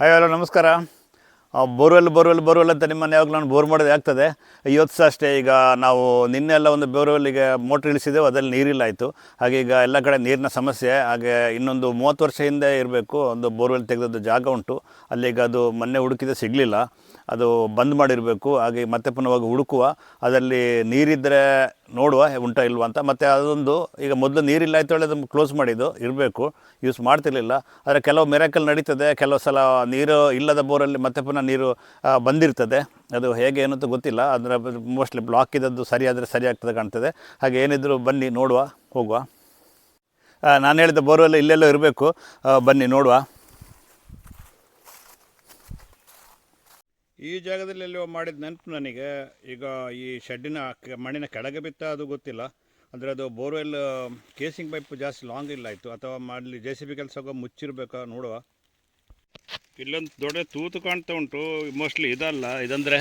Hi hello ನಮಸ್ಕಾರ. Borewell borewell borewell ಅಂತ ನಿಮ್ಮನ್ನು ಯಾವಾಗ ನಾನು ಬೋರ್ ಮಾಡೋದು ಆಗ್ತದೆ. ಇವತ್ತು ಸಹ ಅಷ್ಟೇ ಈಗ ನಾವು ನಿನ್ನೆ ಎಲ್ಲ ಒಂದು ಬೋರ್ವೆಲ್ಲಿಗೆ ಮೋಟ್ರ್ ಇಳಿಸಿದ್ದೆವು ಅದರಲ್ಲಿ ನೀರಿಲ್ಲ ಆಯಿತು. ಹಾಗೆ ಈಗ ಎಲ್ಲ ಕಡೆ ನೀರಿನ ಸಮಸ್ಯೆ, ಹಾಗೆ ಇನ್ನೊಂದು ಮೂವತ್ತು ವರ್ಷ ಹಿಂದೆ ಇರಬೇಕು, ಒಂದು ಬೋರ್ವೆಲ್ ತೆಗೆದದ್ದು ಜಾಗ ಉಂಟು. ಅಲ್ಲಿಗೆ ಅದು ಮೊನ್ನೆ ಹುಡುಕಿದೆ ಸಿಗಲಿಲ್ಲ. ಅದು ಬಂದ್ ಮಾಡಿರಬೇಕು, ಹಾಗೆ ಮತ್ತೆ ಪುನಃವಾಗಿ ಹುಡುಕುವ. ಅದರಲ್ಲಿ ನೀರಿದ್ದರೆ ನೋಡುವ ಉಂಟ ಇಲ್ವಾ ಅಂತ. ಮತ್ತು ಅದೊಂದು ಈಗ ಮೊದಲು ನೀರಿಲ್ಲ ಆಯ್ತು ಹೇಳಿ ಅದನ್ನು ಕ್ಲೋಸ್ ಮಾಡಿದ್ದು, ಇರಬೇಕು. ಯೂಸ್ ಮಾಡ್ತಿರ್ಲಿಲ್ಲ. ಆದರೆ ಕೆಲವು ಮೆರಕಲ್ ನಡೀತದೆ. ಕೆಲವು ಸಲ ನೀರು ಇಲ್ಲದ ಬೋರಲ್ಲಿ ಮತ್ತೆ ಪುನಃ ನೀರು ಬಂದಿರ್ತದೆ. ಅದು ಹೇಗೆ ಏನಂತೂ ಅಂತ ಗೊತ್ತಿಲ್ಲ ಅದರ ಮೋಸ್ಟ್ಲಿ ಬ್ಲಾಕ್ ಇದ್ದದ್ದು ಸರಿ ಆದರೆ ಸರಿ ಆಗ್ತದೆ ಕಾಣ್ತದೆ. ಹಾಗೆ ಏನಿದ್ರು ಬನ್ನಿ, ನೋಡುವ, ಹೋಗುವ. ನಾನು ಹೇಳಿದ ಬೋರ್ವೆಲ್ಲ ಇಲ್ಲೆಲ್ಲೋ ಇರಬೇಕು. ಬನ್ನಿ, ನೋಡುವ. ಈ ಜಾಗದಲ್ಲಿ ಎಲ್ಲೋ ಮಾಡಿದ ನೆನಪು ನನಗೆ. ಈಗ ಈ ಶೆಡ್ಡಿನ ಮಣ್ಣಿನ ಕೆಳಗೆ ಬಿತ್ತ ಅದು ಗೊತ್ತಿಲ್ಲ. ಅಂದರೆ ಅದು ಬೋರ್ವೆಲ್, ಕೇಸಿಂಗ್ ಪೈಪ್ ಜಾಸ್ತಿ ಲಾಂಗ್ ಇಲ್ಲ ಆಯಿತು. ಅಥವಾ ಮಾಡಲಿ ಜೆ ಸಿ ಬಿ ಕೆಲಸ ಮುಚ್ಚಿರ್ಬೇಕಾ ನೋಡುವ. ಇಲ್ಲೊಂದು ದೊಡ್ಡ ತೂತು ಕಾಣ್ತಾ ಉಂಟು. ಮೋಸ್ಟ್ಲಿ ಇದಲ್ಲ. ಇದಂದರೆ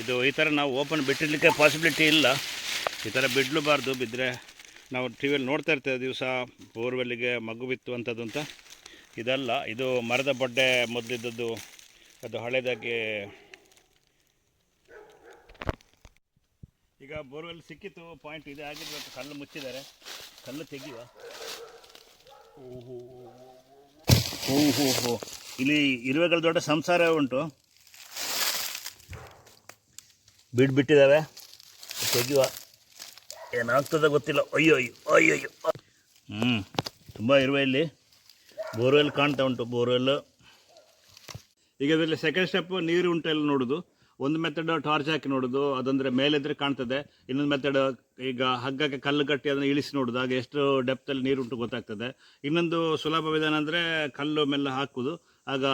ಇದು ಈ ಥರ ನಾವು ಓಪನ್ ಬಿಟ್ಟಿರಲಿಕ್ಕೆ ಪಾಸಿಬಿಲಿಟಿ ಇಲ್ಲ. ಈ ಥರ ಬಿಡಲೂಬಾರ್ದು ಬಿದ್ದರೆ ನಾವು ಟಿ ವಿಯಲ್ಲಿ ನೋಡ್ತಾ ಇರ್ತೇವೆ ದಿವಸ. ಬೋರ್ವೆಲ್ಲಿಗೆ ಮಗು ಬಿತ್ತು ಅಂಥದ್ದು ಅಂತ ಇದಲ್ಲ, ಇದು ಮರದ ಬಡ್ಡೆ ಮೊದಲಿದ್ದದ್ದು, ಅದು ಹಳೆದಾಗಿ. ಈಗ ಬೋರ್ವೆಲ್ ಸಿಕ್ಕಿತ್ತು, ಪಾಯಿಂಟ್ ಇದೆ ಆಗಿರ್ಬೇಕು ಕಲ್ಲು ಮುಚ್ಚಿದ್ದಾರೆ. ಕಲ್ಲು ತೆಗೆಯುವ. ಓಹೋ ಓಹೋ ಹೋ ಇಲ್ಲಿ ಇರುವೆಗಳ ದೊಡ್ಡ ಸಂಸಾರ ಉಂಟು. ಬಿಟ್ಬಿಟ್ಟಿದ್ದಾವೆ ತೆಗೆಯುವ. ಏನಾಗ್ತದೆ ಗೊತ್ತಿಲ್ಲ. ಅಯ್ಯೋ ಅಯ್ಯೋ ಅಯ್ಯೋ ಅಯ್ಯೋ ಹ್ಞೂ ತುಂಬ ಇರುವೆ ಇಲ್ಲಿ. ಬೋರ್ವೆಲ್ ಕಾಣ್ತಾ ಉಂಟು, ಬೋರ್ವೆಲ್. ಈಗ ಅದರಲ್ಲಿ ಸೆಕೆಂಡ್ ಸ್ಟೆಪ್ ನೀರು ಉಂಟು ಎಲ್ಲ ನೋಡೋದು. ಒಂದು ಮೆಥಡ್ ಟಾರ್ಚ್ ಹಾಕಿ ನೋಡೋದು, ಅದಂದರೆ ಮೇಲೆದ್ರೆ ಕಾಣ್ತದೆ. ಇನ್ನೊಂದು ಮೆಥಡ್ ಈಗ ಹಗ್ಗಕ್ಕೆ ಕಲ್ಲು ಕಟ್ಟಿ ಅದನ್ನು ಇಳಿಸಿ ನೋಡೋದು ಆಗ ಎಷ್ಟು ಡೆಪ್ತಲ್ಲಿ ನೀರು ಉಂಟು ಗೊತ್ತಾಗ್ತದೆ. ಇನ್ನೊಂದು ಸುಲಭ ವಿಧಾನ ಅಂದರೆ ಕಲ್ಲು ಮೆಲ್ಲ ಹಾಕುವುದು ಆಗ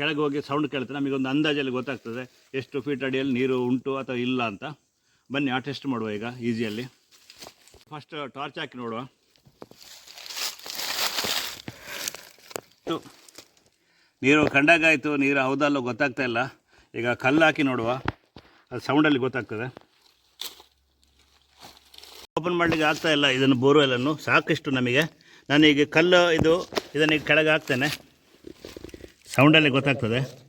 ಕೆಳಗೆ ಹೋಗಿ ಸೌಂಡ್ ಕೇಳ್ತದೆ ನಮಗೊಂದು ಅಂದಾಜಲ್ಲಿ ಗೊತ್ತಾಗ್ತದೆ ಎಷ್ಟು ಫೀಟ್ ಅಡಿಯಲ್ಲಿ ನೀರು ಉಂಟು ಅಥವಾ ಇಲ್ಲ ಅಂತ. ಬನ್ನಿ, ಆ ಟೆಸ್ಟ್ ಮಾಡುವ ಈಗ ಈಸಿಯಲ್ಲಿ ಫಸ್ಟ್ ಟಾರ್ಚ್ ಹಾಕಿ ನೋಡುವ. ನೀರು ಕಂಡಾಗ ಆಯಿತು ನೀರು ಹೌದಲ್ಲೋ ಗೊತ್ತಾಗ್ತಾ ಇಲ್ಲ. ಈಗ ಕಲ್ಲು ಹಾಕಿ ನೋಡುವ. ಅದು ಸೌಂಡಲ್ಲಿ ಗೊತ್ತಾಗ್ತದೆ. ಓಪನ್ ಮಾಡಲಿಕ್ಕೆ ಆಗ್ತಾ ಇಲ್ಲ ಇದನ್ನು ಬೋರ್ವೆಲನ್ನು ಸಾಕಷ್ಟು ನಮಗೆ. ನಾನು ಈಗ ಕಲ್ಲು, ಇದು, ಇದನ್ನು ಈಗ ಕೆಳಗೆ ಹಾಕ್ತೇನೆ. ಸೌಂಡಲ್ಲಿ ಗೊತ್ತಾಗ್ತದೆ.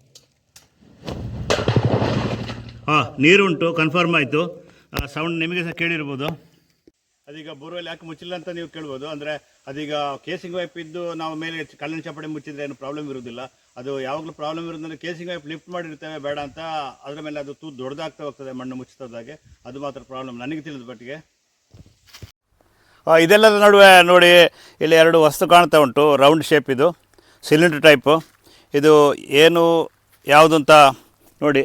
ಹಾಂ, ನೀರುಂಟು ಕನ್ಫರ್ಮ್ ಆಯಿತು. ಸೌಂಡ್ ನಿಮಗೆ ಸಹ ಕೇಳಿರ್ಬೋದು. ಅದೀಗ ಬೋರ್ವೆಲ್ ಯಾಕೆ ಮುಚ್ಚಿಲ್ಲ ಅಂತ ನೀವು ಕೇಳ್ಬೋದು. ಅಂದರೆ ಅದೀಗ ಕೇಸಿಂಗ್ ವೈಪ್ ಇದ್ದು ನಾವು ಮೇಲೆ ಕಲ್ಲಿನ ಚಪ್ಪಡಿ ಮುಚ್ಚಿದ್ರೆ ಏನು ಪ್ರಾಬ್ಲಮ್ ಇರೋದಿಲ್ಲ ಅದು ಯಾವಾಗಲೂ ಪ್ರಾಬ್ಲಮ್ ಇರೋದಂದ್ರೆ ಕೇಸಿಂಗ್ ವೈಪ್ ಲಿಫ್ಟ್ ಮಾಡಿರ್ತೇವೆ, ಬೇಡ ಅಂತ ಅದರ ಮೇಲೆ ಅದು ತೂ ದೊಡ್ಡದಾಗ್ತಾ ಹೋಗ್ತದೆ ಮಣ್ಣು ಮುಚ್ಚಿದಾಗೆ ಅದು ಮಾತ್ರ ಪ್ರಾಬ್ಲಮ್ ನನಗೆ ತಿಳಿದ ಬಟ್ಟಿಗೆ ಇದೆಲ್ಲದ ನಡುವೆ ನೋಡಿ, ಇಲ್ಲಿ ಎರಡು ವಸ್ತು ಕಾಣ್ತಾ ಉಂಟು. ರೌಂಡ್ ಶೇಪ್ ಇದು. ಸಿಲಿಂಡರ್ ಟೈಪು ಇದು ಏನು, ಯಾವುದು ಅಂತ ನೋಡಿ.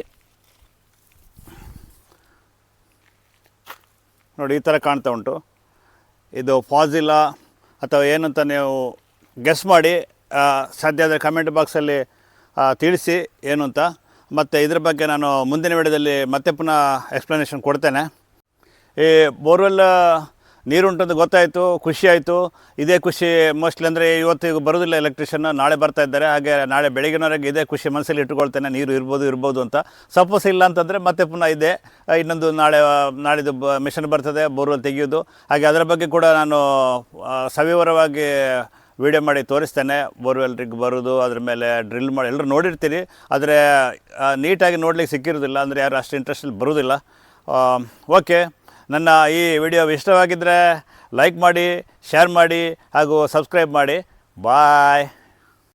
ನೋಡಿ, ಈ ಥರ ಕಾಣ್ತಾ ಉಂಟು. ಇದು ಫಾಸಿಲ್ಲ ಅಥವಾ ಏನು ಅಂತ ನೀವು ಗೆಸ್ ಮಾಡಿ ಸಾಧ್ಯ ಆದರೆ ಕಮೆಂಟ್ ಬಾಕ್ಸಲ್ಲಿ ತಿಳಿಸಿ ಏನು ಅಂತ. ಮತ್ತು ಇದ್ರ ಬಗ್ಗೆ ನಾನು ಮುಂದಿನ ವಿಡಿಯೋದಲ್ಲಿ ಮತ್ತೆ ಪುನಃ ಎಕ್ಸ್ಪ್ಲನೇಷನ್ ಕೊಡ್ತೇನೆ. ಈ ಬೋರ್ವೆಲ್ ನೀರುಂಟಂತ ಗೊತ್ತಾಯಿತು, ಖುಷಿ ಆಯಿತು. ಇದೇ ಖುಷಿ ಮೋಸ್ಟ್ಲಿ ಅಂದರೆ ಇವತ್ತು ಬರೋದಿಲ್ಲ ಎಲೆಕ್ಟ್ರಿಷಿಯನ್ ನಾಳೆ ಬರ್ತಾ ಇದ್ದಾರೆ. ಹಾಗೆ ನಾಳೆ ಬೆಳಗಿನವರೆಗೆ ಇದೇ ಖುಷಿ ಮನಸ್ಸಲ್ಲಿ ಇಟ್ಕೊಳ್ತೇನೆ ನೀರು ಇರ್ಬೋದು ಇರ್ಬೋದು ಅಂತ. ಸಪೋಸ್ ಇಲ್ಲ ಅಂತಂದರೆ ಮತ್ತೆ ಪುನಃ ಇದೆ. ಇನ್ನೊಂದು ನಾಳೆ ನಾಳಿದ್ದು ಬ ಮಿಷನ್ ಬರ್ತದೆ, ಬೋರ್ವೆಲ್ ತೆಗೆಯೋದು. ಹಾಗೆ ಅದರ ಬಗ್ಗೆ ಕೂಡ ನಾನು ಸವಿವರವಾಗಿ ವಿಡಿಯೋ ಮಾಡಿ ತೋರಿಸ್ತೇನೆ. ಬೋರ್ವೆಲ್ ರಿಗ್ ಬರೋದು, ಅದ್ರ ಮೇಲೆ ಡ್ರಿಲ್ ಮಾಡಿ, ಎಲ್ಲರೂ ನೋಡಿರ್ತೀರಿ. ಆದರೆ ನೀಟಾಗಿ ನೋಡ್ಲಿಕ್ಕೆ ಸಿಕ್ಕಿರೋದಿಲ್ಲ. ಅಂದರೆ ಯಾರು ಅಷ್ಟು ಇಂಟ್ರೆಸ್ಟಲ್ಲಿ ಬರೋದಿಲ್ಲ. ಓಕೆ ನನ್ನ ಈ ವಿಡಿಯೋ ಇಷ್ಟವಾಗಿದ್ದರೆ ಲೈಕ್ ಮಾಡಿ ಶೇರ್ ಮಾಡಿ ಹಾಗೂ ಸಬ್ಸ್ಕ್ರೈಬ್ ಮಾಡಿ. ಬಾಯ್